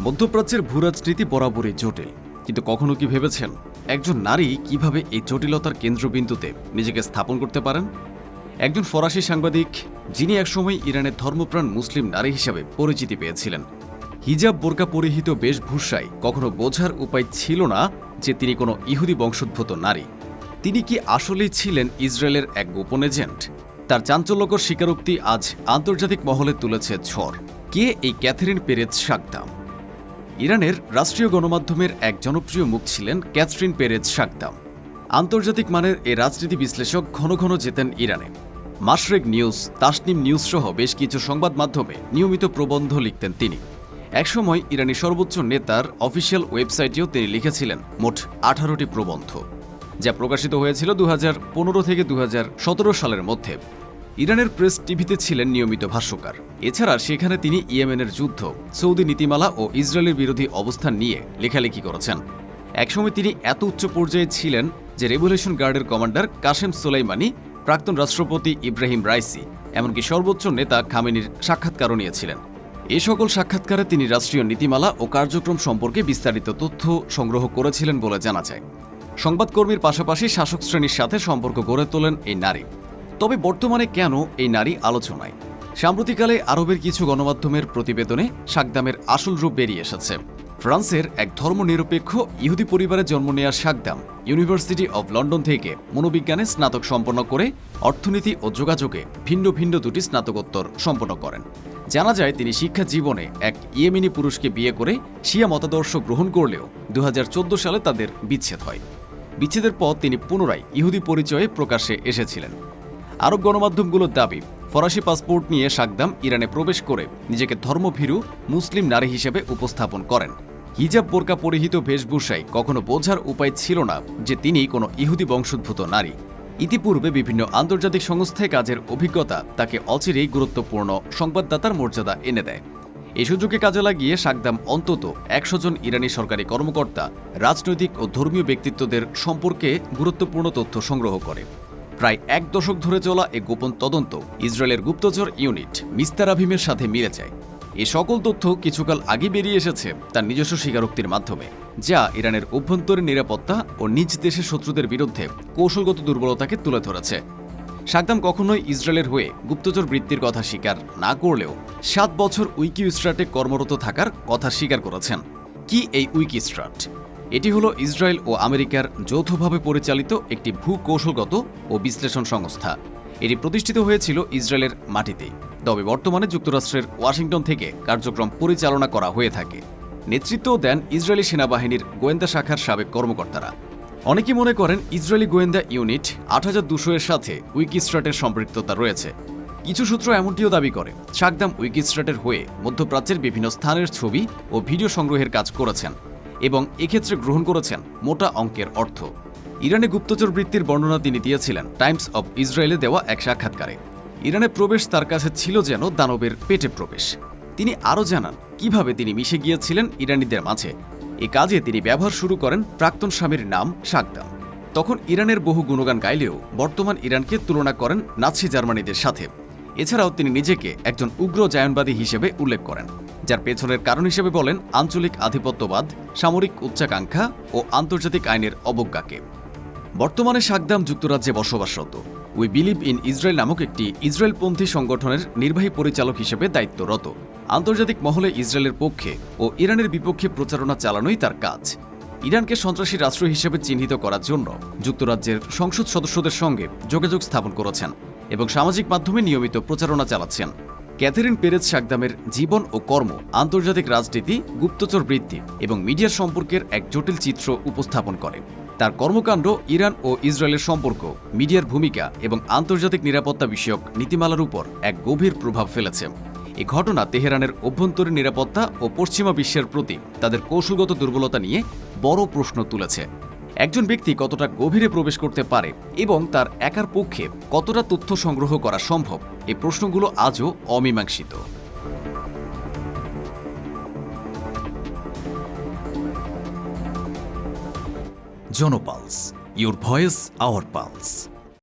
মধ্যপ্রাচ্যের ভূরাজনীতি বরাবরই জটিল। কিন্তু কখনো কি ভেবেছেন? একজন নারী কীভাবে এই জটিলতার কেন্দ্রবিন্দুতে নিজেকে স্থাপন করতে পারেন? একজন ফরাসি সাংবাদিক, যিনি একসময় ইরানের ধর্মপ্রাণ মুসলিম নারী হিসাবে পরিচিতি পেয়েছিলেন। হিজাব বোরকা পরিহিত বেশভূষায় কখনো বোঝার উপায় ছিল না যে তিনি কোনো ইহুদি বংশোদ্ভূত নারী। তিনি কি আসলেই ছিলেন ইসরায়েলের এক গোপন এজেন্ট? তার চাঞ্চল্যকর স্বীকারোক্তি আজ আন্তর্জাতিক মহলে তুলেছে ঝড়। কে এই ক্যাথরিন পেরেজ সাকদাম? ইরানের রাষ্ট্রীয় গণমাধ্যমের এক জনপ্রিয় মুখ ছিলেন ক্যাথরিন পেরেজ সাকদাম আন্তর্জাতিক মানের এ রাজনীতি বিশ্লেষক ঘন ঘন যেতেন ইরানে। মাশরেক নিউজ, তাসনিম নিউজ সহ বেশ কিছু সংবাদ মাধ্যমে নিয়মিত প্রবন্ধ লিখতেন তিনি। একসময় ইরানি সর্বোচ্চ নেতার অফিসিয়াল ওয়েবসাইটেও তিনি লিখেছিলেন মোট আঠারোটি প্রবন্ধ, যা প্রকাশিত হয়েছিল দু হাজার পনেরো থেকে দু হাজার সতেরো সালের মধ্যে। ইরানের প্রেস টিভিতে ছিলেন নিয়মিত ভাষ্যকার। এছাড়া সেখানে তিনি ইয়েমেনের যুদ্ধ, সৌদি নীতিমালা ও ইসরায়েলের বিরোধী অবস্থান নিয়ে লেখালেখি করেছেন। একসময় তিনি এত উচ্চ পর্যায়ে ছিলেন যে রেভলিউশন গার্ডের কমান্ডার কাশেম সোলাইমানি, প্রাক্তন রাষ্ট্রপতি ইব্রাহিম রাইসি, এমনকি সর্বোচ্চ নেতা খামেনির সাক্ষাৎকারও নিয়েছিলেন। এ সকল সাক্ষাৎকারে তিনি রাষ্ট্রীয় নীতিমালা ও কার্যক্রম সম্পর্কে বিস্তারিত তথ্য সংগ্রহ করেছিলেন বলে জানা যায়। সংবাদকর্মীর পাশাপাশি শাসক শ্রেণির সাথে সম্পর্ক গড়ে তোলেন এই নারী। তবে বর্তমানে কেন এই নারী আলোচনায়? সাম্প্রতিককালে আরবের কিছু গণমাধ্যমের প্রতিবেদনে সাকদামের আসল রূপ বেরিয়ে এসেছে। ফ্রান্সের এক ধর্মনিরপেক্ষ ইহুদি পরিবারে জন্ম নেওয়া সাকদাম ইউনিভার্সিটি অব লন্ডন থেকে মনোবিজ্ঞানে স্নাতক সম্পন্ন করে অর্থনীতি ও যোগাযোগে ভিন্ন ভিন্ন দুটি স্নাতকোত্তর সম্পন্ন করেন। জানা যায়, তিনি শিক্ষা জীবনে এক ইয়েমিনি পুরুষকে বিয়ে করে শিয়া মতাদর্শ গ্রহণ করলেও দু হাজার চোদ্দ সালে তাদের বিচ্ছেদ হয়। বিচ্ছেদের পর তিনি পুনরায় ইহুদি পরিচয়ে প্রকাশ্যে এসেছিলেন। আরব গণমাধ্যমগুলোর দাবি, ফরাসি পাসপোর্ট নিয়ে সাকদাম ইরানে প্রবেশ করে নিজেকে ধর্মভীরু মুসলিম নারী হিসেবে উপস্থাপন করেন। হিজাব বোরকা পরিহিত বেশভূষায় কখনো বোঝার উপায় ছিল না যে তিনি কোনো ইহুদি বংশোদ্ভূত নারী। ইতিপূর্বে বিভিন্ন আন্তর্জাতিক সংস্থায় কাজের অভিজ্ঞতা তাকে অচিরেই গুরুত্বপূর্ণ সংবাদদাতার মর্যাদা এনে দেয়। এই সুযোগে কাজে লাগিয়ে সাকদাম অন্তত একশো জন ইরানি সরকারি কর্মকর্তা, রাজনৈতিক ও ধর্মীয় ব্যক্তিত্বদের সম্পর্কে গুরুত্বপূর্ণ তথ্য সংগ্রহ করে। প্রায় এক দশক ধরে চলা এ গোপন তদন্ত ইসরায়েলের গুপ্তচর ইউনিট মিস্তারাভিমের সাথে মিলে যায়। এ সকল তথ্য কিছুকাল আগে বেরিয়ে এসেছে তার নিজস্ব স্বীকারোক্তির মাধ্যমে, যা ইরানের অভ্যন্তরীণ নিরাপত্তা ও নিজ দেশের শত্রুদের বিরুদ্ধে কৌশলগত দুর্বলতাকে তুলে ধরেছে। সাকদাম কখনোই ইসরায়েলের হয়ে গুপ্তচর বৃত্তির কথা স্বীকার না করলেও সাত বছর উইকিস্ট্রাটে কর্মরত থাকার কথা স্বীকার করেছেন। কি এই উইকিস্ট্রাট এটি হলো ইসরায়েল ও আমেরিকার যৌথভাবে পরিচালিত একটি ভূকৌশলগত ও বিশ্লেষণ সংস্থা। এটি প্রতিষ্ঠিত হয়েছিল ইসরায়েলের মাটিতে। তবে বর্তমানে যুক্তরাষ্ট্রের ওয়াশিংটন থেকে কার্যক্রম পরিচালনা করা হয়ে থাকে। নেতৃত্বও দেন ইসরায়েলি সেনাবাহিনীর গোয়েন্দা শাখার সাবেক কর্মকর্তারা। অনেকেই মনে করেন ইসরায়েলি গোয়েন্দা ইউনিট আট হাজার দুশো এর সাথে উইকিস্ট্রাটের সম্পৃক্ততা রয়েছে। কিছু সূত্র এমনটিও দাবি করে সাকদাম উইকিস্ট্রাটের হয়ে মধ্যপ্রাচ্যের বিভিন্ন স্থানের ছবি ও ভিডিও সংগ্রহের কাজ করেছেন। এবং এক্ষেত্রে গ্রহণ করেছেন মোটা অঙ্কের অর্থ। ইরানে গুপ্তচর বৃত্তির বর্ণনা তিনি দিয়েছিলেন, টাইমস অব ইসরায়েলে দেওয়া এক সাক্ষাৎকারে। ইরানে প্রবেশ তার কাছে ছিল যেন দানবের পেটে প্রবেশ। তিনি আরও জানান, কীভাবে তিনি মিশে গিয়েছিলেন ইরানিদের মাঝে। এ কাজে তিনি ব্যবহার শুরু করেন প্রাক্তন স্বামীর নাম শাকদাম তখন ইরানের বহু গুণগান গাইলেও বর্তমান ইরানকে তুলনা করেন নাৎসি জার্মানিদের সাথে। এছাড়াও তিনি নিজেকে একজন উগ্র জায়নবাদী হিসেবে উল্লেখ করেন। যার পেছনের কারণ হিসেবে বলেন আঞ্চলিক আধিপত্যবাদ, সামরিক উচ্চাকাঙ্ক্ষা ও আন্তর্জাতিক আইনের অবজ্ঞাকে। বর্তমানে সাকদাম যুক্তরাজ্যে বসবাসরত। উই বিলিভ ইন ইসরায়েল নামক একটি ইসরায়েলপন্থী সংগঠনের নির্বাহী পরিচালক হিসেবে দায়িত্বরত। আন্তর্জাতিক মহলে ইসরায়েলের পক্ষে ও ইরানের বিপক্ষে প্রচারণা চালানোই তার কাজ। ইরানকে সন্ত্রাসী রাষ্ট্র হিসেবে চিহ্নিত করার জন্য যুক্তরাজ্যের সংসদ সদস্যদের সঙ্গে যোগাযোগ স্থাপন করেছেন এবং সামাজিক মাধ্যমে নিয়মিত প্রচারণা চালাচ্ছেন। ক্যাথেরিন পেরেজ সাকদামের জীবন ও কর্ম, আন্তর্জাতিক রাজনীতি, গুপ্তচর বৃদ্ধি এবং মিডিয়ার সম্পর্কের এক জটিল চিত্র উপস্থাপন করে। তার কর্মকাণ্ড ইরান ও ইসরায়েলের সম্পর্ক, মিডিয়ার ভূমিকা এবং আন্তর্জাতিক নিরাপত্তা বিষয়ক নীতিমালার উপর এক গভীর প্রভাব ফেলেছে। এ ঘটনা তেহরানের অভ্যন্তরীণ নিরাপত্তা ও পশ্চিমা বিশ্বের প্রতি তাদের কৌশলগত দুর্বলতা নিয়ে বড় প্রশ্ন তুলেছে। একজন ব্যক্তি কতটা গভীরে প্রবেশ করতে পারে এবং তার একার পক্ষে কতটা তথ্য সংগ্রহ করা সম্ভব? এই প্রশ্নগুলো আজও অমীমাংসিত। Janpulse your voice our pulse